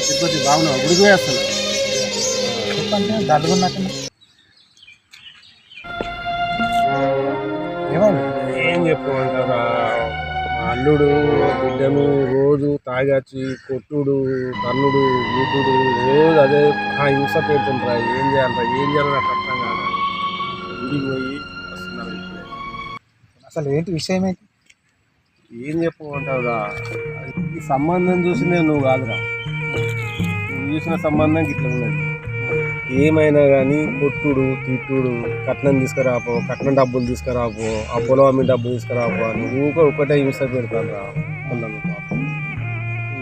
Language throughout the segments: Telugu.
తిరుపతి బాగున్నావు గుడికి వస్తున్నా చెప్పండి దడుగున్నట్టు ఏమైంది ఏం చెప్పుకుంటారా మా అల్లుడు బిడ్డను రోజు తాగచ్చి కొట్టుడు తన్నుడు గుడ్డుడు రోజు అదే ఆ హింస పెడుతుంటారా ఏం చేయాలరా? ఏం చేయాలి నాకు అర్థం కాదు. ఇంటికి పోయి వస్తున్నాను ఇప్పుడే. అసలు ఏంటి విషయం ఏంటి? ఏం చెప్పుకుంటావురా ఈ సంబంధం చూసిందే నువ్వు కాదురా. నువ్వు చూసిన సంబంధం ఇట్లా ఉన్నది. ఏమైనా కానీ కొట్టుడు తిట్టుడు కట్నం తీసుకురాపో కట్నం డబ్బులు తీసుకురాపో ఆ పొలం అమ్మి డబ్బులు తీసుకురాపో అని ఊక ఒకటే హింస పెడతాను రా.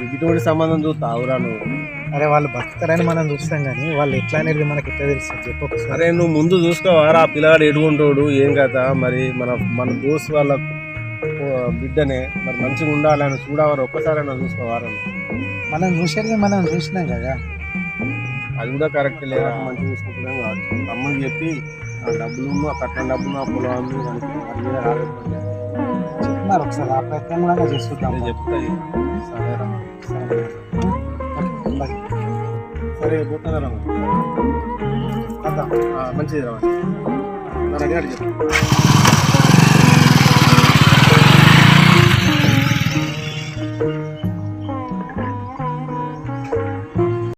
ఇటువంటి సంబంధం చూస్తావురా నువ్వు. అరే వాళ్ళు బతుకుతారని మనం చూస్తాం కానీ వాళ్ళు ఎట్లా అనేది మనకి ఎట్లా తెలుస్తుంది? చెప్పు అరే నువ్వు ముందు చూసుకోవారా? ఆ పిల్లగాడు ఎడుకుంటాడు ఏం కదా మరి మన మన దోస్తు వాళ్ళ బిడ్డనే మరి మంచిగా ఉండాలని చూడవారు ఒక్కసారైనా చూసుకోవారా నువ్వు? మనం చూసేది మనం చూసినాం కదా. అది కూడా కరెక్ట్ లేదా? మంచిగా చూసుకుంటున్నాం కావచ్చు అమ్మకి చెప్పి ఆ డబ్బులు కట్టిన డబ్బులు ఆ పొలం మీద చెప్తున్నారు ఒకసారి ఆ ప్రయత్నం కూడా చేస్తుంటాం. చెప్తాయి సరే. సరే. మంచిది రా రెడీ చెప్పు.